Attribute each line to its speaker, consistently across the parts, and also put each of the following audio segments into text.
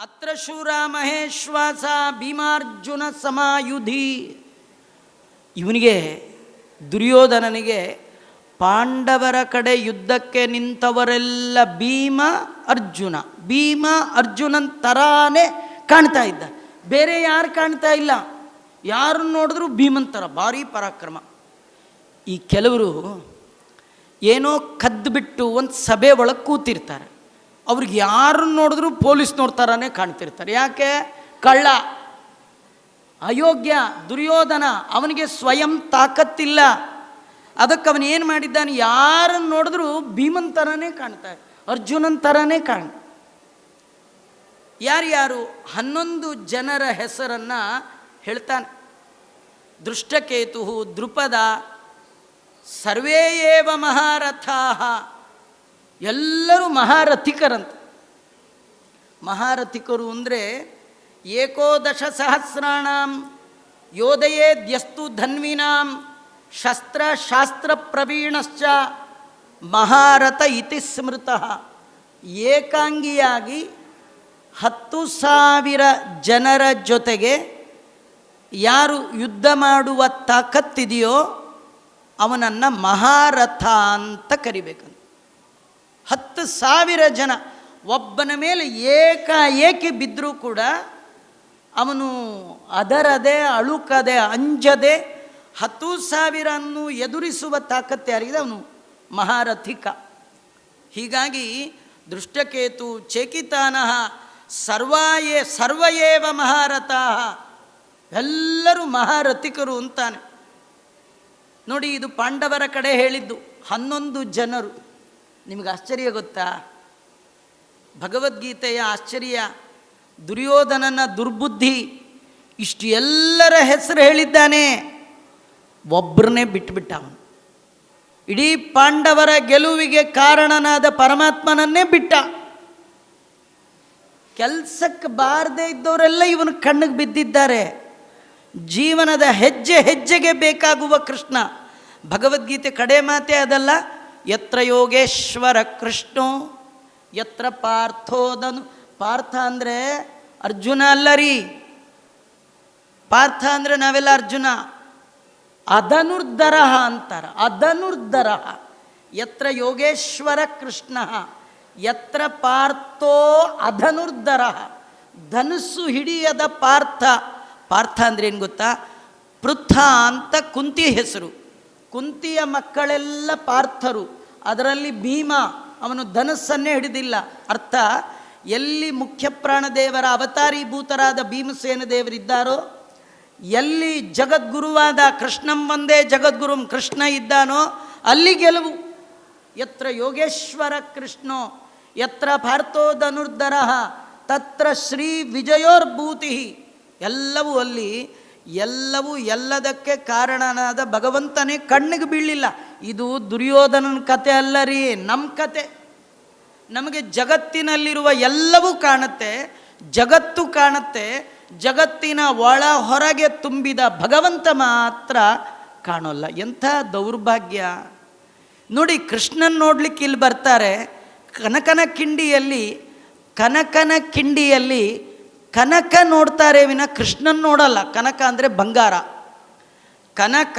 Speaker 1: ಅತ್ರ ಶೂರ ಮಹೇಶ್ವಾಸ ಭೀಮಾರ್ಜುನ ಸಮಾಯುಧಿ. ಇವನಿಗೆ, ದುರ್ಯೋಧನನಿಗೆ ಪಾಂಡವರ ಕಡೆ ಯುದ್ಧಕ್ಕೆ ನಿಂತವರೆಲ್ಲ ಭೀಮ ಅರ್ಜುನ. ಭೀಮ ಅರ್ಜುನನ್ ಥರಾನೇ ಕಾಣ್ತಾ ಇದ್ದ. ಬೇರೆ ಯಾರು ಕಾಣ್ತಾ ಇಲ್ಲ. ಯಾರು ನೋಡಿದ್ರು ಭೀಮಂತರ ಭಾರಿ ಪರಾಕ್ರಮ. ಈ ಕೆಲವರು ಏನೋ ಕದ್ದು ಬಿಟ್ಟು ಒಂದು ಸಭೆ ಒಳಗೆ ಕೂತಿರ್ತಾರೆ. ಅವ್ರಿಗೆ ಯಾರನ್ನು ನೋಡಿದ್ರು ಪೊಲೀಸ್ ನೋಡ್ತಾರನೇ ಕಾಣ್ತಿರ್ತಾರೆ. ಯಾಕೆ? ಕಳ್ಳ, ಅಯೋಗ್ಯ, ದುರ್ಯೋಧನ, ಅವನಿಗೆ ಸ್ವಯಂ ತಾಕತ್ತಿಲ್ಲ. ಅದಕ್ಕೆ ಅವನು ಏನು ಮಾಡಿದ್ದಾನೆ? ಯಾರನ್ನು ನೋಡಿದ್ರು ಭೀಮನ್ ಥರನೇ ಕಾಣ್ತಾರೆ ಅರ್ಜುನನ್ ಥರನೇ ಕಾಣ ಯಾರ್ಯಾರು ಹನ್ನೊಂದು ಜನರ ಹೆಸರನ್ನು ಹೇಳ್ತಾನೆ. ದೃಷ್ಟಕೇತು ದೃಪದ ಸರ್ವೇ ಏವ ಮಹಾರಥಾ. ಎಲ್ಲರೂ ಮಹಾರಥಿಕರಂತ. ಮಹಾರಥಿಕರು ಅಂದರೆ ಏಕೋದಶ ಸಹಸ್ರಾಣಂ ಯೋಧಯೇದ್ಯಸ್ತು ಧನ್ವಿನಾಂ, ಶಸ್ತ್ರ ಶಾಸ್ತ್ರ ಪ್ರವೀಣಶ್ಚ, ಮಹಾರಥ ಇತಿ ಸ್ಮೃತ. ಏಕಾಂಗಿಯಾಗಿ ಹತ್ತು ಸಾವಿರ ಜನರ ಜೊತೆಗೆ ಯಾರು ಯುದ್ಧ ಮಾಡುವ ತಾಕತ್ತಿದೆಯೋ ಅವನನ್ನು ಮಹಾರಥ ಅಂತ ಕರಿಬೇಕಂತ ಹತ್ತು ಸಾವಿರ ಜನ, ಒಬ್ಬನ ಮೇಲೆ ಏಕಾಏಕಿ ಬಿದ್ದರೂ ಕೂಡ ಅವನು ಅದರದೆ, ಅಳುಕದೆ, ಅಂಜದೆ ಹತ್ತು ಸಾವಿರನ್ನು ಎದುರಿಸುವ ತಾಕತ್ತು ಯಾರಿಗಿದೆ? ಅವನು ಮಹಾರಥಿಕ. ಹೀಗಾಗಿ ದೃಷ್ಟಕೇತು ಚೇಕಿತಾನಃ ಸರ್ವಾಯೇ, ಸರ್ವಯೇವ ಮಹಾರಥ. ಎಲ್ಲರೂ ಮಹಾರಥಿಕರು ಅಂತಾನೆ. ನೋಡಿ, ಇದು ಪಾಂಡವರ ಕಡೆ ಹೇಳಿದ್ದು ಹನ್ನೊಂದು ಜನರು. ನಿಮಗೆ ಆಶ್ಚರ್ಯ ಗೊತ್ತಾ? ಭಗವದ್ಗೀತೆಯ ಆಶ್ಚರ್ಯ, ದುರ್ಯೋಧನನ ದುರ್ಬುದ್ಧಿ ಇಷ್ಟು ಎಲ್ಲರ ಹೆಸರು ಹೇಳಿದ್ದಾನೆ. ಒಬ್ಬರನ್ನೇ ಬಿಟ್ಟುಬಿಟ್ಟ ಅವನು ಇಡೀ ಪಾಂಡವರ ಗೆಲುವಿಗೆ ಕಾರಣನಾದ ಪರಮಾತ್ಮನನ್ನೇ ಬಿಟ್ಟ. ಕೆಲಸಕ್ಕೆ ಬಾರದೇ ಇದ್ದವರೆಲ್ಲ ಇವನು ಕಣ್ಣಿಗೆ ಬಿದ್ದಿದ್ದಾರೆ. ಜೀವನದ ಹೆಜ್ಜೆ ಹೆಜ್ಜೆಗೆ ಬೇಕಾಗುವ ಕೃಷ್ಣ. ಭಗವದ್ಗೀತೆ ಕಡೆ ಮಾತೇ ಅದಲ್ಲ ಯತ್ರ ಯೋಗೇಶ್ವರ ಕೃಷ್ಣೋ, ಯತ್ರ ಪಾರ್ಥೋದನು. ಪಾರ್ಥ ಅಂದರೆ ಅರ್ಜುನ ಅಲ್ಲರಿ ಪಾರ್ಥ ಅಂದರೆ ನಾವೆಲ್ಲ ಅರ್ಜುನ. ಅಧನುರ್ಧರ ಅಂತಾರ ಅಧನುರ್ಧರ ಯತ್ರ ಯೋಗೇಶ್ವರ ಕೃಷ್ಣ, ಯತ್ರ ಪಾರ್ಥೋ ಅಧನುರ್ಧರ ಧನುಸ್ಸು ಹಿಡಿಯದ ಪಾರ್ಥ. ಪಾರ್ಥ ಅಂದ್ರೆ ಏನು ಗೊತ್ತಾ? ಪೃಥ ಅಂತ ಕುಂತಿ ಹೆಸರು. ಕುಂತಿಯ ಮಕ್ಕಳೆಲ್ಲ ಪಾರ್ಥರು. ಅದರಲ್ಲಿ ಭೀಮ ಅವನು ಧನಸ್ಸನ್ನೇ ಹಿಡಿದಿಲ್ಲ. ಅರ್ಥ? ಎಲ್ಲಿ ಮುಖ್ಯ ಪ್ರಾಣದೇವರ ಅವತಾರೀಭೂತರಾದ ಭೀಮಸೇನ ದೇವರಿದ್ದಾರೋ, ಎಲ್ಲಿ ಜಗದ್ಗುರುವಾದ ಕೃಷ್ಣಂ ಒಂದೇ ಜಗದ್ಗುರುಂ ಕೃಷ್ಣ ಇದ್ದಾನೋ, ಅಲ್ಲಿ ಗೆಲುವು. ಯತ್ರ ಯೋಗೇಶ್ವರ ಕೃಷ್ಣೋ, ಯತ್ರ ಪಾರ್ಥೋ ಧನುರ್ಧರ ತತ್ರ ಶ್ರೀ ವಿಜಯೋರ್ಭೂತಿ. ಎಲ್ಲವೂ ಅಲ್ಲಿ ಎಲ್ಲವೂ ಎಲ್ಲದಕ್ಕೆ ಕಾರಣನಾದ ಭಗವಂತನೇ ಕಣ್ಣಿಗೆ ಬೀಳಲಿಲ್ಲ. ಇದು ದುರ್ಯೋಧನನ ಕತೆ ಅಲ್ಲ ರೀ ನಮ್ಮ ಕತೆ. ನಮಗೆ ಜಗತ್ತಿನಲ್ಲಿರುವ ಎಲ್ಲವೂ ಕಾಣುತ್ತೆ, ಜಗತ್ತು ಕಾಣುತ್ತೆ, ಜಗತ್ತಿನ ಒಳ ಹೊರಗೆ ತುಂಬಿದ ಭಗವಂತ ಮಾತ್ರ ಕಾಣೋಲ್ಲ. ಎಂಥ ದೌರ್ಭಾಗ್ಯ. ನೋಡಿ, ಕೃಷ್ಣನ್ ನೋಡ್ಲಿಕ್ಕೆ ಇಲ್ಲಿ ಬರ್ತಾರೆ, ಕನಕನ ಕಿಂಡಿಯಲ್ಲಿ ಕನಕನ ಕಿಂಡಿಯಲ್ಲಿ ಕನಕ ನೋಡ್ತಾರೆ ವಿನ ಕೃಷ್ಣನ್ ನೋಡಲ್ಲ. ಕನಕ ಅಂದರೆ ಬಂಗಾರ. ಕನಕ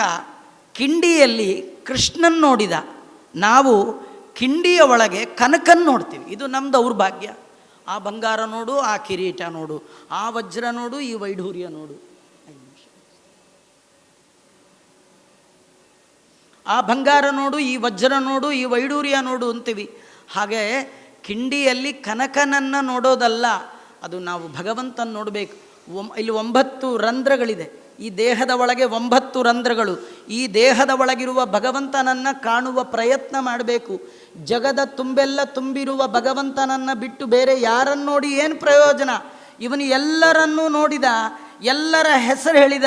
Speaker 1: ಕಿಂಡಿಯಲ್ಲಿ ಕೃಷ್ಣನ್ ನೋಡಿದ. ನಾವು ಕಿಂಡಿಯ ಒಳಗೆ ಕನಕನ್ ನೋಡ್ತೀವಿ. ಇದು ನಮ್ಮದು ಅವ್ರ ಭಾಗ್ಯ ಆ ಬಂಗಾರ ನೋಡು, ಆ ಕಿರೀಟ ನೋಡು, ಆ ವಜ್ರ ನೋಡು, ಈ ವೈಢೂರ್ಯ ನೋಡು. ಆ ಬಂಗಾರ ನೋಡು, ಈ ವಜ್ರ ನೋಡು, ಈ ವೈಡೂರ್ಯ ನೋಡು ಅಂತೀವಿ. ಹಾಗೆ ಕಿಂಡಿಯಲ್ಲಿ ಕನಕನನ್ನು ನೋಡೋದಲ್ಲ. ಅದು ನಾವು ಭಗವಂತನ ನೋಡಬೇಕು. ಒಮ್ ಇಲ್ಲಿ ಒಂಬತ್ತು ರಂಧ್ರಗಳಿದೆ. ಈ ದೇಹದ ಒಳಗೆ ಒಂಬತ್ತು ರಂಧ್ರಗಳು. ಈ ದೇಹದ ಒಳಗಿರುವ ಭಗವಂತನನ್ನು ಕಾಣುವ ಪ್ರಯತ್ನ ಮಾಡಬೇಕು. ಜಗದ ತುಂಬೆಲ್ಲ ತುಂಬಿರುವ ಭಗವಂತನನ್ನು ಬಿಟ್ಟು ಬೇರೆ ಯಾರನ್ನು ನೋಡಿ ಏನು ಪ್ರಯೋಜನ? ಇವನು ಎಲ್ಲರನ್ನೂ ನೋಡಿದ, ಎಲ್ಲರ ಹೆಸರು ಹೇಳಿದ,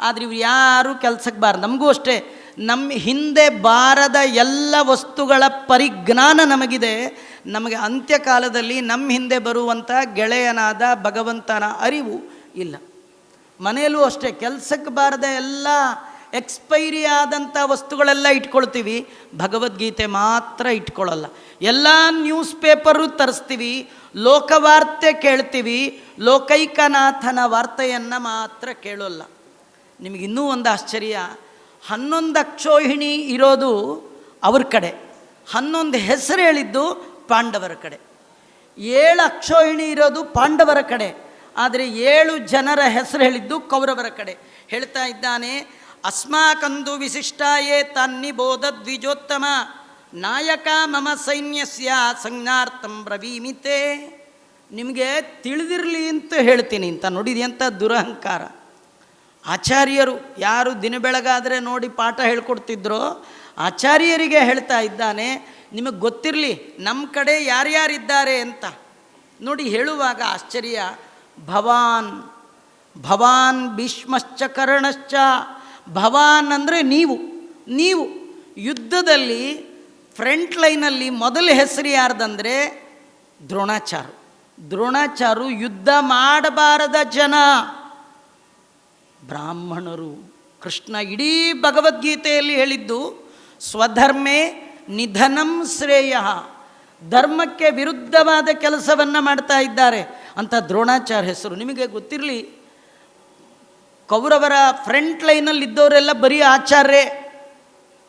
Speaker 1: ಆದರೆ ಇವ್ರು ಯಾರೂ ಕೆಲಸಕ್ಕೆ ಬಾರ ನಮಗೂ ಅಷ್ಟೇ. ನಮ್ಮ ಹಿಂದೆ ಬಾರದ ಎಲ್ಲ ವಸ್ತುಗಳ ಪರಿಜ್ಞಾನ ನಮಗಿದೆ. ನಮಗೆ ಅಂತ್ಯಕಾಲದಲ್ಲಿ ನಮ್ಮ ಹಿಂದೆ ಬರುವಂಥ ಗೆಳೆಯನಾದ ಭಗವಂತನ ಅರಿವು ಇಲ್ಲ. ಮನೆಯಲ್ಲೂ ಅಷ್ಟೇ ಕೆಲಸಕ್ಕೆ ಬಾರದ ಎಲ್ಲ ಎಕ್ಸ್ಪೈರಿ ಆದಂಥ ವಸ್ತುಗಳೆಲ್ಲ ಇಟ್ಕೊಳ್ತೀವಿ. ಭಗವದ್ಗೀತೆ ಮಾತ್ರ ಇಟ್ಕೊಳ್ಳಲ್ಲ ಎಲ್ಲ ನ್ಯೂಸ್ ಪೇಪರು ತರಿಸ್ತೀವಿ. ಲೋಕವಾರ್ತೆ ಕೇಳ್ತೀವಿ. ಲೋಕೈಕನಾಥನ ವಾರ್ತೆಯನ್ನು ಮಾತ್ರ ಕೇಳೋಲ್ಲ. ನಿಮಗಿನ್ನೂ ಒಂದು ಆಶ್ಚರ್ಯ. ಹನ್ನೊಂದು ಅಕ್ಷೋಹಿಣಿ ಇರೋದು ಅವ್ರ ಕಡೆ. ಹನ್ನೊಂದು ಹೆಸರು ಹೇಳಿದ್ದು ಪಾಂಡವರ ಕಡೆ. ಏಳು ಅಕ್ಷೋಹಿಣಿ ಇರೋದು ಪಾಂಡವರ ಕಡೆ. ಆದರೆ ಏಳು ಜನರ ಹೆಸರು ಹೇಳಿದ್ದು ಕೌರವರ ಕಡೆ. ಹೇಳ್ತಾ ಇದ್ದಾನೆ, ಅಸ್ಮಾಕಂದು ವಿಶಿಷ್ಟಾಯೇ ತನ್ನಿಬೋಧ ದ್ವಿಜೋತ್ತಮ. ನಾಯಕ ಮಮ ಸೈನ್ಯಸ್ಯ ಸಂಜ್ಞಾರ್ಥಂ ಬ್ರವೀಮಿತೆ. ನಿಮಗೆ ತಿಳಿದಿರಲಿ ಅಂತ ಹೇಳ್ತೀನಿ ಅಂತ ನೋಡಿದೆ ದುರಹಂಕಾರ. ಆಚಾರ್ಯರು ಯಾರು ದಿನ ಬೆಳಗಾದರೆ ನೋಡಿ ಪಾಠ ಹೇಳ್ಕೊಡ್ತಿದ್ರೋ, ಆಚಾರ್ಯರಿಗೆ ಹೇಳ್ತಾ ಇದ್ದಾನೆ, ನಿಮಗೆ ಗೊತ್ತಿರಲಿ ನಮ್ಮ ಕಡೆ ಯಾರ್ಯಾರಿದ್ದಾರೆ ಅಂತ. ನೋಡಿ ಹೇಳುವಾಗ ಆಶ್ಚರ್ಯ, ಭವಾನ್ ಭವಾನ್ ಭೀಷ್ಮಶ್ಚ ಕರ್ಣಶ್ಚ, ಭವಾನ್ ಅಂದರೆ ನೀವು ನೀವು. ಯುದ್ಧದಲ್ಲಿ ಫ್ರಂಟ್ ಲೈನಲ್ಲಿ ಮೊದಲ ಹೆಸರು ಯಾರ್ದಂದರೆ ದ್ರೋಣಾಚಾರು ದ್ರೋಣಾಚಾರು ಯುದ್ಧ ಮಾಡಬಾರದ ಜನ. ಬ್ರಾಹ್ಮಣರು ಕೃಷ್ಣ ಇಡೀ ಭಗವದ್ಗೀತೆಯಲ್ಲಿ ಹೇಳಿದ್ದು, ಸ್ವಧರ್ಮೇ ನಿಧನಂ ಶ್ರೇಯ, ಧರ್ಮಕ್ಕೆ ವಿರುದ್ಧವಾದ ಕೆಲಸವನ್ನು ಮಾಡ್ತಾ ಇದ್ದಾರೆ ಅಂತ ದ್ರೋಣಾಚಾರ್ಯ ಹೆಸರು. ನಿಮಗೆ ಗೊತ್ತಿರಲಿ, ಕೌರವರ ಫ್ರಂಟ್ ಲೈನಲ್ಲಿ ಇದ್ದವರೆಲ್ಲ ಬರೀ ಆಚಾರ್ಯೇ.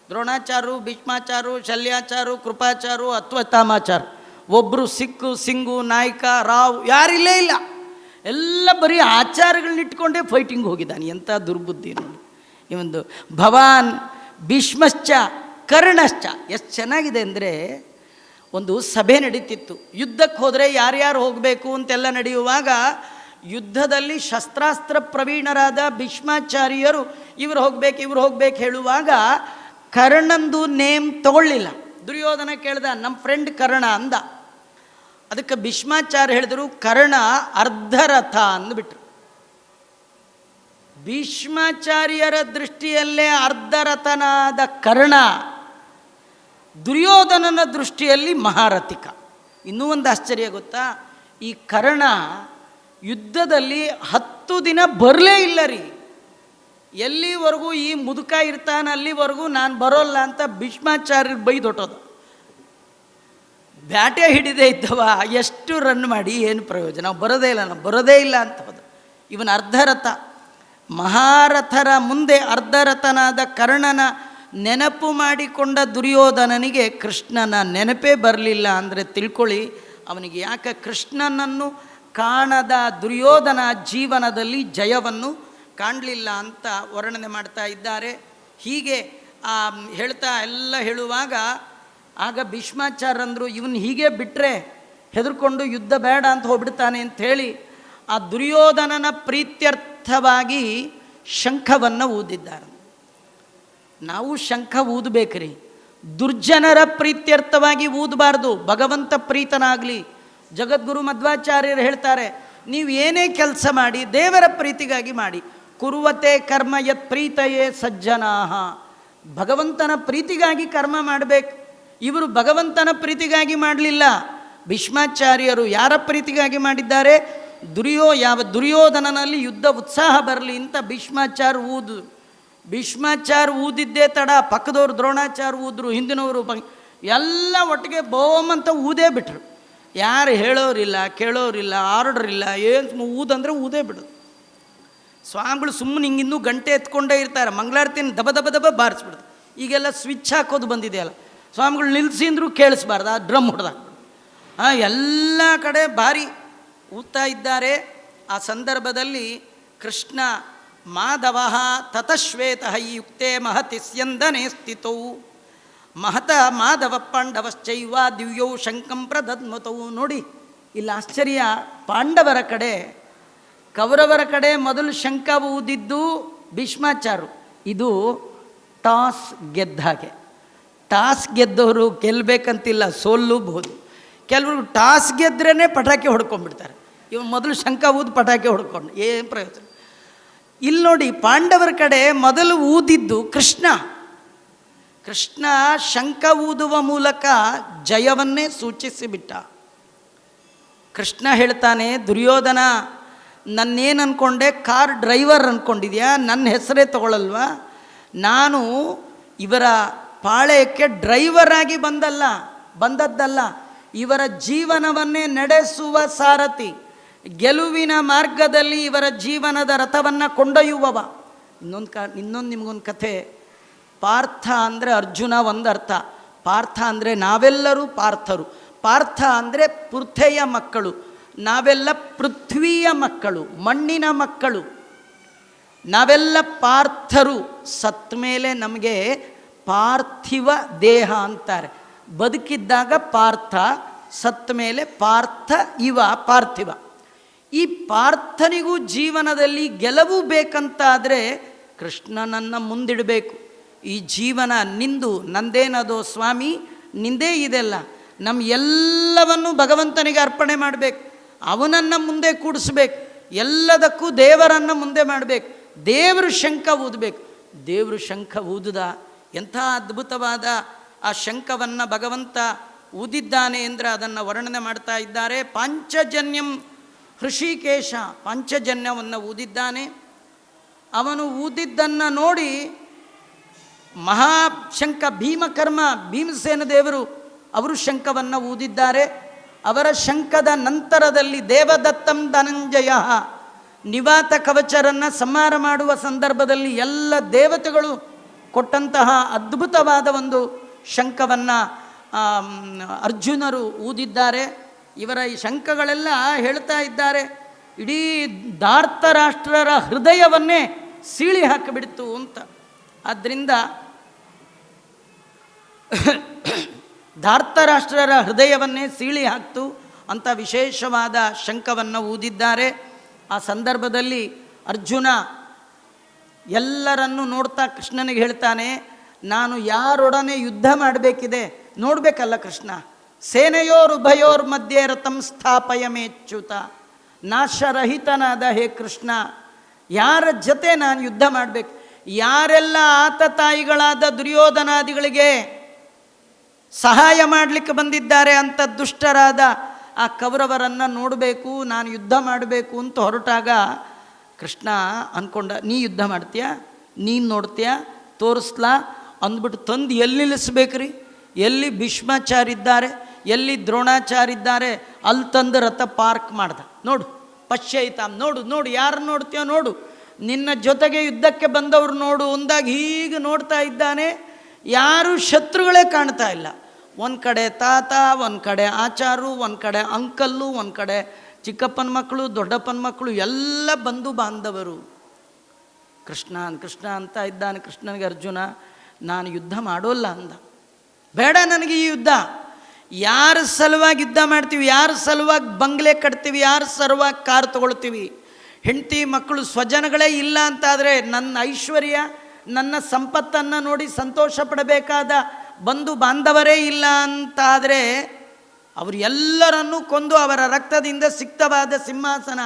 Speaker 1: ದ್ರೋಣಾಚಾರು ಭೀಷ್ಮಾಚಾರು ಶಲ್ಯಾಚಾರು ಕೃಪಾಚಾರು ಅತ್ವತಾಮಾಚಾರು ಒಬ್ಬರು ಸಿಕ್ಕು, ಸಿಂಗು, ನಾಯಕ, ರಾವ್ ಯಾರಿಲ್ಲೇ ಇಲ್ಲ. ಎಲ್ಲ ಬರೀ ಆಚಾರಗಳನ್ನಿಟ್ಕೊಂಡೇ ಫೈಟಿಂಗ್ ಹೋಗಿದ್ದಾನೆ. ಎಂಥ ದುರ್ಬುದ್ಧಿ ಇವೊಂದು ಭವಾನ್ ಭೀಷ್ಮಶ್ಚ ಕರ್ಣಶ್ಚ ಎಷ್ಟು ಚೆನ್ನಾಗಿದೆ ಅಂದರೆ ಒಂದು ಸಭೆ ನಡೀತಿತ್ತು. ಯುದ್ಧಕ್ಕೆ ಹೋದರೆ ಯಾರ್ಯಾರು ಹೋಗಬೇಕು ಅಂತೆಲ್ಲ ನಡೆಯುವಾಗ ಯುದ್ಧದಲ್ಲಿ ಶಸ್ತ್ರಾಸ್ತ್ರ ಪ್ರವೀಣರಾದ ಭೀಷ್ಮಾಚಾರ್ಯರು ಇವ್ರು ಹೋಗ್ಬೇಕು ಇವ್ರು ಹೋಗ್ಬೇಕು ಹೇಳುವಾಗ ಕರ್ಣಂದು ನೇಮ್ ತಗೊಳ್ಳಿಲ್ಲ. ದುರ್ಯೋಧನ ಕೇಳ್ದ ನಮ್ಮ ಫ್ರೆಂಡ್ ಕರ್ಣ ಅಂದ. ಅದಕ್ಕೆ ಭೀಷ್ಮಾಚಾರ್ಯ ಹೇಳಿದರು ಕರ್ಣ ಅರ್ಧರಥ ಅಂದ್ಬಿಟ್ರು. ಭೀಷ್ಮಾಚಾರ್ಯರ ದೃಷ್ಟಿಯಲ್ಲೇ ಅರ್ಧರಥನಾದ ಕರ್ಣ ದುರ್ಯೋಧನನ ದೃಷ್ಟಿಯಲ್ಲಿ ಮಹಾರಥಿಕ. ಇನ್ನೂ ಒಂದು ಆಶ್ಚರ್ಯ ಗೊತ್ತಾ? ಈ ಕರ್ಣ ಯುದ್ಧದಲ್ಲಿ ಹತ್ತು ದಿನ ಬರಲೇ ಇಲ್ಲ ರೀ. ಎಲ್ಲಿವರೆಗೂ ಈ ಮುದುಕ ಇರ್ತಾನೆ ಅಲ್ಲಿವರೆಗೂ ನಾನು ಬರೋಲ್ಲ ಅಂತ ಭೀಷ್ಮಾಚಾರ್ಯರು ಬೈದೊಟ್ಟೋದು. ಬ್ಯಾಟೆ ಹಿಡಿದೇ ಇದ್ದವ, ಎಷ್ಟು ರನ್ ಮಾಡಿ ಏನು ಪ್ರಯೋಜನ? ಬರೋದೇ ಇಲ್ಲ ನಾವು ಬರೋದೇ ಇಲ್ಲ ಅಂತ ಹೋದ. ಇವನ ಅರ್ಧರಥ. ಮಹಾರಥರ ಮುಂದೆ ಅರ್ಧರಥನಾದ ಕರ್ಣನ ನೆನಪು ಮಾಡಿಕೊಂಡ ದುರ್ಯೋಧನನಿಗೆ ಕೃಷ್ಣನ ನೆನಪೇ ಬರಲಿಲ್ಲ ಅಂದರೆ ತಿಳ್ಕೊಳ್ಳಿ, ಅವನಿಗೆ ಯಾಕೆ ಕೃಷ್ಣನನ್ನು ಕಾಣದ ದುರ್ಯೋಧನ ಜೀವನದಲ್ಲಿ ಜಯವನ್ನು ಕಾಣಲಿಲ್ಲ ಅಂತ ವರ್ಣನೆ ಮಾಡ್ತಾ ಇದ್ದಾರೆ. ಹೀಗೆ ಹೇಳ್ತಾ ಎಲ್ಲ ಹೇಳುವಾಗ ಆಗ ಭೀಷ್ಮಾಚಾರ್ಯಂದರು ಇವನು ಹೀಗೆ ಬಿಟ್ಟರೆ ಹೆದರ್ಕೊಂಡು ಯುದ್ಧ ಬೇಡ ಅಂತ ಹೋಗ್ಬಿಡ್ತಾನೆ ಅಂಥೇಳಿ ಆ ದುರ್ಯೋಧನನ ಪ್ರೀತ್ಯರ್ಥವಾಗಿ ಶಂಖವನ್ನು ಊದಿದ್ದಾರೆ. ನಾವು ಶಂಖ ಊದಬೇಕ್ರಿ. ದುರ್ಜನರ ಪ್ರೀತ್ಯರ್ಥವಾಗಿ ಊದಬಾರ್ದು. ಭಗವಂತ ಪ್ರೀತನಾಗಲಿ. ಜಗದ್ಗುರು ಮಧ್ವಾಚಾರ್ಯರು ಹೇಳ್ತಾರೆ, ನೀವು ಏನೇ ಕೆಲಸ ಮಾಡಿ, ದೇವರ ಪ್ರೀತಿಗಾಗಿ ಮಾಡಿ. ಕುರುವತೆ ಕರ್ಮ ಯತ್ ಪ್ರೀತಯೇ ಸಜ್ಜನಾ ಭಗವಂತನ ಪ್ರೀತಿಗಾಗಿ ಕರ್ಮ ಮಾಡಬೇಕು. ಇವರು ಭಗವಂತನ ಪ್ರೀತಿಗಾಗಿ ಮಾಡಲಿಲ್ಲ. ಭೀಷ್ಮಾಚಾರ್ಯರು ಯಾರ ಪ್ರೀತಿಗಾಗಿ ಮಾಡಿದ್ದಾರೆ? ದುರ್ಯೋ ಯಾವ ದುರ್ಯೋಧನನಲ್ಲಿ ಯುದ್ಧ ಉತ್ಸಾಹ ಬರಲಿ ಅಂತ ಭೀಷ್ಮಾಚಾರ್ ಊದು. ಭೀಷ್ಮಾಚಾರ್ ಊದಿದ್ದೇ ತಡ, ಪಕ್ಕದವ್ರು ದ್ರೋಣಾಚಾರ್ಯ ಊದ್ರು, ಹಿಂದಿನವರು ಎಲ್ಲ ಒಟ್ಟಿಗೆ ಬೋಮ್ ಅಂತ ಊದೇ ಬಿಟ್ರು. ಯಾರು ಹೇಳೋರಿಲ್ಲ, ಕೇಳೋರಿಲ್ಲ ಆರ್ಡರ್ ಇಲ್ಲ ಏನು ಊದಂದ್ರೆ ಊದೇ ಬಿಡು ಸ್ವಾಮಿಗಳು ಸುಮ್ಮನೆ ಹಿಂಗಿನ್ನೂ ಗಂಟೆ ಎತ್ಕೊಂಡೇ ಇರ್ತಾರೆ ಮಂಗಳಾರತಿನ ದಬ ದಬ ದಬ ಬಾರಿಸ್ಬಿಡ್ದು. ಈಗೆಲ್ಲ ಸ್ವಿಚ್ ಹಾಕೋದು ಬಂದಿದೆಯಲ್ಲ ಸ್ವಾಮಿಗಳು ನಿಲ್ಲಿಸಿ ಅಂದರೂ ಕೇಳಿಸ್ಬಾರ್ದು, ಆ ಡ್ರಮ್ ಹೊಡೆದ. ಎಲ್ಲ ಕಡೆ ಭಾರಿ ಊದ್ತಾ ಇದ್ದಾರೆ. ಆ ಸಂದರ್ಭದಲ್ಲಿ ಕೃಷ್ಣ, ಮಾಧವ ತತಶ್ವೇತ ಯುಕ್ತೆ ಮಹತಿ ಸ್ಯಂದನೆ ಸ್ಥಿತೌ. ಮಹತ ಮಾಧವ ಪಾಂಡವಶ್ಚೈವ ದಿವ್ಯೌ ಶಂಕಂ ಪ್ರದದ್ಮತವು ನೋಡಿ, ಇಲ್ಲಿ ಆಶ್ಚರ್ಯ. ಪಾಂಡವರ ಕಡೆ, ಕೌರವರ ಕಡೆ ಮೊದಲು ಶಂಕ ಊದಿದ್ದು ಭೀಷ್ಮಾಚಾರು ಇದು ಟಾಸ್ ಗೆದ್ದ ಹಾಗೆ. ಟಾಸ್ ಗೆದ್ದವರು ಗೆಲ್ಲಬೇಕಂತಿಲ್ಲ ಸೋಲ್ಲೂಬಹುದು ಕೆಲವರು ಟಾಸ್ ಗೆದ್ರೇ ಪಟಾಕಿ ಹೊಡ್ಕೊಂಡ್ಬಿಡ್ತಾರೆ. ಇವ ಮೊದಲು ಶಂಕ ಊದು ಪಟಾಕಿ ಹೊಡ್ಕೊಂಡು, ಏನು ಪ್ರಯೋಜನ? ಇಲ್ಲಿ ನೋಡಿ, ಪಾಂಡವರ ಕಡೆ ಮೊದಲು ಊದಿದ್ದು ಕೃಷ್ಣ. ಕೃಷ್ಣ ಶಂಕ ಊದುವ ಮೂಲಕ ಜಯವನ್ನೇ ಸೂಚಿಸಿಬಿಟ್ಟ. ಕೃಷ್ಣ ಹೇಳ್ತಾನೆ, ದುರ್ಯೋಧನ, ನನ್ನೇನು ಅಂದ್ಕೊಂಡೆ ಕಾರ್ ಡ್ರೈವರ್ ಅಂದ್ಕೊಂಡಿದ್ಯಾ ನನ್ನ ಹೆಸರೇ ತಗೊಳ್ಳಲ್ವಾ ನಾನು ಇವರ ಪಾಳೆಯಕ್ಕೆ ಡ್ರೈವರ್ ಆಗಿ ಬಂದಲ್ಲ, ಬಂದದ್ದಲ್ಲ. ಇವರ ಜೀವನವನ್ನೇ ನಡೆಸುವ ಸಾರಥಿ, ಗೆಲುವಿನ ಮಾರ್ಗದಲ್ಲಿ ಇವರ ಜೀವನದ ರಥವನ್ನು ಕೊಂಡೊಯ್ಯುವವ. ಇನ್ನೊಂದು ಕ, ಇನ್ನೊಂದು ನಿಮಗೊಂದು ಕಥೆ. ಪಾರ್ಥ ಅಂದರೆ ಅರ್ಜುನ ಒಂದು ಅರ್ಥ. ಪಾರ್ಥ ಅಂದರೆ ನಾವೆಲ್ಲರೂ ಪಾರ್ಥರು. ಪಾರ್ಥ ಅಂದರೆ ಪೃಥೆಯ ಮಕ್ಕಳು. ನಾವೆಲ್ಲ ಪೃಥ್ವಿಯ ಮಕ್ಕಳು, ಮಣ್ಣಿನ ಮಕ್ಕಳು. ನಾವೆಲ್ಲ ಪಾರ್ಥರು. ಸತ್ತ ಮೇಲೆ ನಮಗೆ ಪಾರ್ಥಿವ ದೇಹ ಅಂತಾರೆ. ಬದುಕಿದ್ದಾಗ ಪಾರ್ಥ ಸತ್ತ ಮೇಲೆ ಪಾರ್ಥ, ಇವ, ಪಾರ್ಥಿವ. ಈ ಪಾರ್ಥನಿಗೂ ಜೀವನದಲ್ಲಿ ಗೆಲುವು ಬೇಕಂತಾದರೆ ಕೃಷ್ಣನನ್ನು ಮುಂದಿಡಬೇಕು. ಈ ಜೀವನ ನಿಂದು, ನಂದೇನದೋ ಸ್ವಾಮಿ? ನಿಂದೇ ಇದೆಲ್ಲ. ನಮ್ಮ ಎಲ್ಲವನ್ನು ಭಗವಂತನಿಗೆ ಅರ್ಪಣೆ ಮಾಡಬೇಕು. ಅವನನ್ನು ಮುಂದೆ ಕೂಡಿಸ್ಬೇಕು. ಎಲ್ಲದಕ್ಕೂ ದೇವರನ್ನು ಮುಂದೆ ಮಾಡಬೇಕು. ದೇವರು ಶಂಖ ಊದಬೇಕು. ದೇವರು ಶಂಖ ಊದುದ? ಎಂಥ ಅದ್ಭುತವಾದ ಆ ಶಂಖವನ್ನು ಭಗವಂತ ಊದಿದ್ದಾನೆ ಅಂದರೆ ಅದನ್ನು ವರ್ಣನೆ ಮಾಡ್ತಾ ಇದ್ದಾರೆ. ಪಾಂಚಜನ್ಯಂ ಹೃಷಿಕೇಶ ಪಾಂಚಜನ್ಯವನ್ನು ಊದಿದ್ದಾನೆ. ಅವನು ಊದಿದ್ದನ್ನು ನೋಡಿ ಮಹಾಶಂಕ ಭೀಮಕರ್ಮ ಭೀಮಸೇನ ದೇವರು ಅವರು ಶಂಖವನ್ನು ಊದಿದ್ದಾರೆ. ಅವರ ಶಂಖದ ನಂತರದಲ್ಲಿ ದೇವದತ್ತಂ ಧನಂಜಯ ನಿವಾತ ಕವಚರನ್ನು ಸಂಹಾರ ಮಾಡುವ ಸಂದರ್ಭದಲ್ಲಿ ಎಲ್ಲ ದೇವತೆಗಳು ಕೊಟ್ಟಂತಹ ಅದ್ಭುತವಾದ ಒಂದು ಶಂಕವನ್ನು ಅರ್ಜುನರು ಊದಿದ್ದಾರೆ. ಇವರ ಈ ಶಂಖಗಳೆಲ್ಲ ಹೇಳ್ತಾ ಇದ್ದಾರೆ. ಇಡೀ ಧಾರ್ತ ರಾಷ್ಟ್ರರ ಹೃದಯವನ್ನೇ ಸೀಳಿ ಹಾಕಿಬಿಡ್ತು ಅಂತ. ಆದ್ದರಿಂದ ಧಾರ್ತರಾಷ್ಟ್ರರ ಹೃದಯವನ್ನೇ ಸೀಳಿ ಹಾಕ್ತು ಅಂತ ವಿಶೇಷವಾದ ಶಂಕವನ್ನು ಊದಿದ್ದಾರೆ. ಆ ಸಂದರ್ಭದಲ್ಲಿ ಅರ್ಜುನ ಎಲ್ಲರನ್ನೂ ನೋಡ್ತಾ ಕೃಷ್ಣನಿಗೆ ಹೇಳ್ತಾನೆ, ನಾನು ಯಾರೊಡನೆ ಯುದ್ಧ ಮಾಡಬೇಕಿದೆ? ನೋಡಬೇಕಲ್ಲ ಕೃಷ್ಣ? ಸೇನೆಯೋರ್ ಉಭಯೋರ್ ಮಧ್ಯೆ ರಥಂ ಸ್ಥಾಪಯ ಮೇಚ್ಯುತ ನಾಶರಹಿತನಾದ ಹೇ ಕೃಷ್ಣ, ಯಾರ ಜೊತೆ ನಾನು ಯುದ್ಧ ಮಾಡಬೇಕು? ಯಾರೆಲ್ಲ ಆತ ತಾಯಿಗಳಾದ ದುರ್ಯೋಧನಾದಿಗಳಿಗೆ ಸಹಾಯ ಮಾಡಲಿಕ್ಕೆ ಬಂದಿದ್ದಾರೆ ಅಂತ ದುಷ್ಟರಾದ ಆ ಕೌರವರನ್ನು ನೋಡಬೇಕು, ನಾನು ಯುದ್ಧ ಮಾಡಬೇಕು ಅಂತ ಹೊರಟಾಗ ಕೃಷ್ಣ ಅಂದ್ಕೊಂಡ ನೀ ಯುದ್ಧ ಮಾಡ್ತೀಯಾ? ನೀನು ನೋಡ್ತೀಯ? ತೋರಿಸ್ಲಾ? ಅಂದ್ಬಿಟ್ಟು ತಂದು ಎಲ್ಲಿ ನಿಲ್ಲಿಸ್ಬೇಕ್ರಿ ಎಲ್ಲಿ ಭೀಷ್ಮಾಚಾರಿದ್ದಾರೆ? ಎಲ್ಲಿ ದ್ರೋಣಾಚಾರಿದ್ದಾರೆ? ಅಲ್ಲಿ ತಂದು ರಥ ಪಾರ್ಕ್ ಮಾಡ್ದ. ನೋಡು ಪಶ್ಚೈತಾಮ್ ನೋಡು ನೋಡು, ಯಾರು ನೋಡ್ತೀಯೋ ನೋಡು. ನಿನ್ನ ಜೊತೆಗೆ ಯುದ್ಧಕ್ಕೆ ಬಂದವರು ನೋಡು ಒಂದಾಗ ಹೀಗೆ ನೋಡ್ತಾ ಇದ್ದಾನೆ. ಯಾರು ಶತ್ರುಗಳೇ ಕಾಣ್ತಾ ಇಲ್ಲ. ಒಂದು ಕಡೆ ತಾತ, ಒಂದು ಕಡೆ ಆಚಾರು, ಒಂದು ಕಡೆ ಅಂಕಲ್ಲು, ಒಂದು ಕಡೆ ಚಿಕ್ಕಪ್ಪನ ಮಕ್ಕಳು, ದೊಡ್ಡಪ್ಪನ ಮಕ್ಕಳು, ಎಲ್ಲ ಬಂಧು ಬಾಂಧವರು. ಕೃಷ್ಣ ಕೃಷ್ಣ ಅಂತ ಇದ್ದಾನೆ, ಕೃಷ್ಣನಿಗೆ ಅರ್ಜುನ, ನಾನು ಯುದ್ಧ ಮಾಡೋಲ್ಲ ಅಂದ. ಬೇಡ ನನಗೆ ಈ ಯುದ್ಧ. ಯಾರ ಸಲುವಾಗಿ ಯುದ್ಧ ಮಾಡ್ತೀವಿ, ಯಾರ ಸಲುವಾಗಿ ಬಂಗ್ಲೆ ಕಟ್ತೀವಿ, ಯಾರ ಸಲುವಾಗಿ ಕಾರ್ ತಗೊಳ್ತೀವಿ. ಹೆಂಡತಿ ಮಕ್ಕಳು ಸ್ವಜನಗಳೇ ಇಲ್ಲ ಅಂತಾದರೆ ನನ್ನ ಐಶ್ವರ್ಯ, ನನ್ನ ಸಂಪತ್ತನ್ನು ನೋಡಿ ಸಂತೋಷ ಪಡಬೇಕಾದ ಬಂಧು ಬಾಂಧವರೇ ಇಲ್ಲ ಅಂತಾದರೆ ಅವರು ಎಲ್ಲರನ್ನೂ ಕೊಂದು ಅವರ ರಕ್ತದಿಂದ ಸಿಕ್ತವಾದ ಸಿಂಹಾಸನ.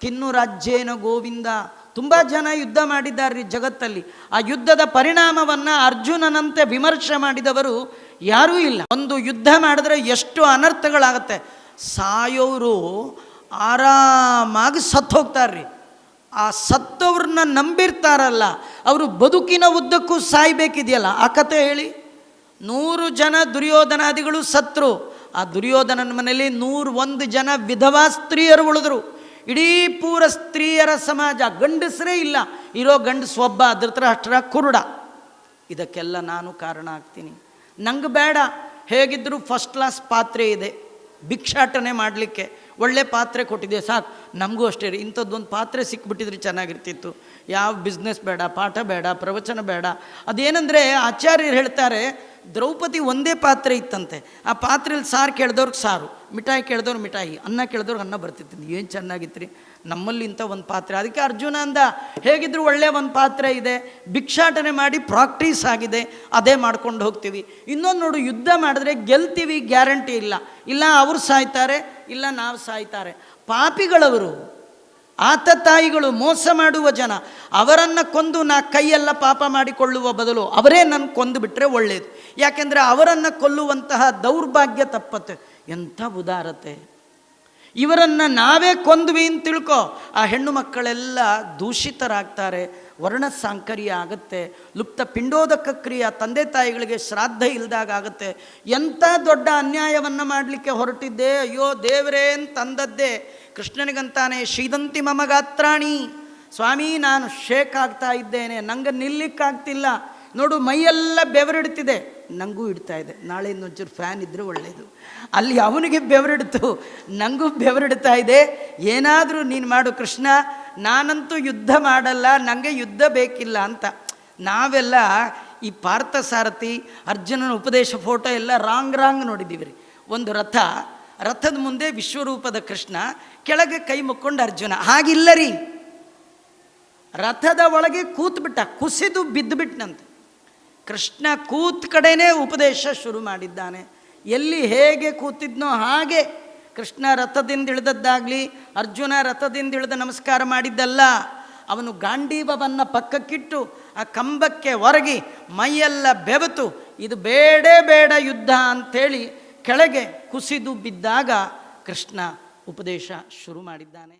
Speaker 1: ಕಿನ್ನು ರಾಜ್ಯೇನ ಗೋವಿಂದ. ತುಂಬ ಜನ ಯುದ್ಧ ಮಾಡಿದ್ದಾರೆ ಜಗತ್ತಲ್ಲಿ. ಆ ಯುದ್ಧದ ಪರಿಣಾಮವನ್ನು ಅರ್ಜುನನಂತೆ ವಿಮರ್ಶೆ ಮಾಡಿದವರು ಯಾರೂ ಇಲ್ಲ. ಒಂದು ಯುದ್ಧ ಮಾಡಿದ್ರೆ ಎಷ್ಟು ಅನರ್ಥಗಳಾಗತ್ತೆ. ಸಾಯೋರು ಆರಾಮಾಗಿ ಸತ್ತು ಹೋಗ್ತಾರ್ರಿ. ಆ ಸತ್ತವ್ರನ್ನ ನಂಬಿರ್ತಾರಲ್ಲ. ಅವರು ಬದುಕಿನ ಉದ್ದಕ್ಕೂ ಸಾಯ್ಬೇಕಿದೆಯಲ್ಲ. ಆ ಕತೆ ಹೇಳಿ. ನೂರು ಜನ ದುರ್ಯೋಧನಾದಿಗಳು ಸತ್ರು. ಆ ದುರ್ಯೋಧನನ ಮನೆಯಲ್ಲಿ ನೂರು ಒಂದು ಜನ ವಿಧವಾ ಸ್ತ್ರೀಯರು ಉಳಿದ್ರು. ಇಡೀ ಪೂರ ಸ್ತ್ರೀಯರ ಸಮಾಜ, ಗಂಡಸರೇ ಇಲ್ಲ. ಇರೋ ಗಂಡಸು ಒಬ್ಬ ಅಷ್ಟರ ಕುರುಡ. ಇದಕ್ಕೆಲ್ಲ ನಾನು ಕಾರಣ ಆಗ್ತೀನಿ. ನಂಗೆ ಬೇಡ. ಹೇಗಿದ್ದರೂ ಫಸ್ಟ್ ಕ್ಲಾಸ್ ಪಾತ್ರೆ ಇದೆ. ಭಿಕ್ಷಾಟನೆ ಮಾಡಲಿಕ್ಕೆ. ಒಳ್ಳೆ ಪಾತ್ರೆ ಕೊಟ್ಟಿದೆ ಸಾಕು ನಮಗೂ ಅಷ್ಟೇ ರೀ. ಇಂಥದ್ದೊಂದು ಪಾತ್ರೆ ಸಿಕ್ಬಿಟ್ಟಿದ್ರೆ ಚೆನ್ನಾಗಿರ್ತಿತ್ತು. ಯಾವ ಬಿಸ್ನೆಸ್ ಬೇಡ, ಪಾಠ ಬೇಡ, ಪ್ರವಚನ ಬೇಡ. ಅದೇನೆಂದರೆ ಆಚಾರ್ಯರು ಹೇಳ್ತಾರೆ, ದ್ರೌಪದಿ ಒಂದೇ ಪಾತ್ರೆ ಇತ್ತಂತೆ. ಆ ಪಾತ್ರೆಯಲ್ಲಿ ಸಾರು ಕೇಳಿದವ್ರಿಗೆ ಸಾರು. ಮಿಠಾಯಿ ಕೇಳಿದವ್ರು ಮಿಠಾಯಿ, ಅನ್ನ ಕೇಳಿದವ್ರಿಗೆ ಅನ್ನ ಬರ್ತಿತ್ತು. ಏನು ಚೆನ್ನಾಗಿತ್ತು ರೀ. ನಮ್ಮಲ್ಲಿ ಇಂಥ ಒಂದು ಪಾತ್ರೆ. ಅದಕ್ಕೆ ಅರ್ಜುನ ಅಂದ, ಹೇಗಿದ್ರು ಒಳ್ಳೆಯ ಒಂದು ಪಾತ್ರೆ ಇದೆ. ಭಿಕ್ಷಾಟನೆ ಮಾಡಿ ಪ್ರಾಕ್ಟೀಸ್ ಆಗಿದೆ. ಅದೇ ಮಾಡ್ಕೊಂಡು ಹೋಗ್ತೀವಿ. ಇನ್ನೊಂದು ನೋಡು, ಯುದ್ಧ ಮಾಡಿದ್ರೆ ಗೆಲ್ತೀವಿ, ಗ್ಯಾರಂಟಿ ಇಲ್ಲ. ಇಲ್ಲ, ಅವರು ಸಾಯ್ತಾರೆ, ಇಲ್ಲ, ನಾವು ಸಾಯ್ತಾರೆ. ಪಾಪಿಗಳವರು, ಆತ ತಾಯಿಗಳು, ಮೋಸ ಮಾಡುವ ಜನ, ಅವರನ್ನು ಕೊಂದು ನಾ ಕೈಯೆಲ್ಲ ಪಾಪ ಮಾಡಿಕೊಳ್ಳುವ ಬದಲು ಅವರೇ ನನ್ನ ಕೊಂದು ಬಿಟ್ಟರೆ ಒಳ್ಳೆಯದು ಯಾಕೆಂದರೆ ಅವರನ್ನು ಕೊಲ್ಲುವಂತಹ ದೌರ್ಭಾಗ್ಯ ತಪ್ಪತ್ತೆ. ಎಂಥ ಉದಾರತೆ. ಇವರನ್ನು ನಾವೇ ಕೊಂದ್ವಿ ಅಂತ ತಿಳ್ಕೊ. ಆ ಹೆಣ್ಣು ಮಕ್ಕಳೆಲ್ಲ ದೂಷಿತರಾಗ್ತಾರೆ, ವರ್ಣ ಸಾಂಕರ್ಯ ಆಗುತ್ತೆ, ಲುಪ್ತ ಪಿಂಡೋದಕ ಕ್ರಿಯ ತಂದೆ ತಾಯಿಗಳಿಗೆ ಶ್ರಾದ್ದ ಇಲ್ದಾಗ ಆಗುತ್ತೆ. ಎಂಥ ದೊಡ್ಡ ಅನ್ಯಾಯವನ್ನು ಮಾಡಲಿಕ್ಕೆ ಹೊರಟಿದ್ದೆ? ಅಯ್ಯೋ ದೇವರೇ ಅಂತಂದದ್ದೇ ಕೃಷ್ಣನಿಗಂತಾನೆ, ಶ್ರೀದಂತಿ ಮಮ ಗಾತ್ರಾಣಿ. ಸ್ವಾಮಿ, ನಾನು ಶೇಕ್ ಆಗ್ತಾ ಇದ್ದೇನೆ, ನಂಗೆ ನಿಲ್ಲಿಕ್ಕಾಗ್ತಿಲ್ಲ. ನೋಡು, ಮೈಯೆಲ್ಲ ಬೆವರಿಡ್ತಿದೆ. ನನಗೂ ಇಡ್ತಾ ಇದೆ. ನಾಳೆ ಇನ್ನೊಂಚೂರು ಫ್ಯಾನ್ ಇದ್ದರೆ ಒಳ್ಳೆಯದು ಅಲ್ಲಿ ಅವನಿಗೆ ಬೆವರಿಡ್ತು. ನನಗೂ ಬೆವರಿಡ್ತಾ ಇದೆ. ಏನಾದರೂ ನೀನು ಮಾಡು ಕೃಷ್ಣ, ನಾನಂತೂ ಯುದ್ಧ ಮಾಡಲ್ಲ ನನಗೆ ಯುದ್ಧ ಬೇಕಿಲ್ಲ ಅಂತ. ನಾವೆಲ್ಲ ಈ ಪಾರ್ಥ ಸಾರಥಿ, ಅರ್ಜುನನ ಉಪದೇಶ ಫೋಟೋ ಎಲ್ಲ ರಾಂಗ್ ರಾಂಗ್ ನೋಡಿದ್ದೀವಿ ರೀ ಒಂದು ರಥ, ರಥದ ಮುಂದೆ ವಿಶ್ವರೂಪದ ಕೃಷ್ಣ, ಕೆಳಗೆ ಕೈ ಮುಕ್ಕೊಂಡು ಅರ್ಜುನ. ಹಾಗಿಲ್ಲ ರೀ. ರಥದ ಒಳಗೆ ಕೂತ್ಬಿಟ್ಟ, ಕುಸಿದು ಬಿದ್ದುಬಿಟ್ನಂತೆ. ಕೃಷ್ಣ ಕೂತ್ ಕಡೆನೇ ಉಪದೇಶ ಶುರು ಮಾಡಿದ್ದಾನೆ. ಎಲ್ಲಿ ಹೇಗೆ ಕೂತಿದ್ನೋ ಹಾಗೆ ಕೃಷ್ಣ ರಥದಿಂದ ಇಳಿದದ್ದಾಗಲಿ, ಅರ್ಜುನ ರಥದಿಂದ ಇಳಿದ ನಮಸ್ಕಾರ ಮಾಡಿದ್ದಲ್ಲ. ಅವನು ಗಾಂಡೀವವನ್ನು ಪಕ್ಕಕ್ಕಿಟ್ಟು ಆ ಕಂಬಕ್ಕೆ ಹೊರಗಿ ಮೈಯೆಲ್ಲ ಬೆವತು, ಇದು ಬೇಡೇ ಬೇಡ ಯುದ್ಧ ಅಂಥೇಳಿ ಕೆಳಗೆ ಕುಸಿದು ಬಿದ್ದಾಗ ಕೃಷ್ಣ ಉಪದೇಶ ಶುರು ಮಾಡಿದ್ದಾನೆ.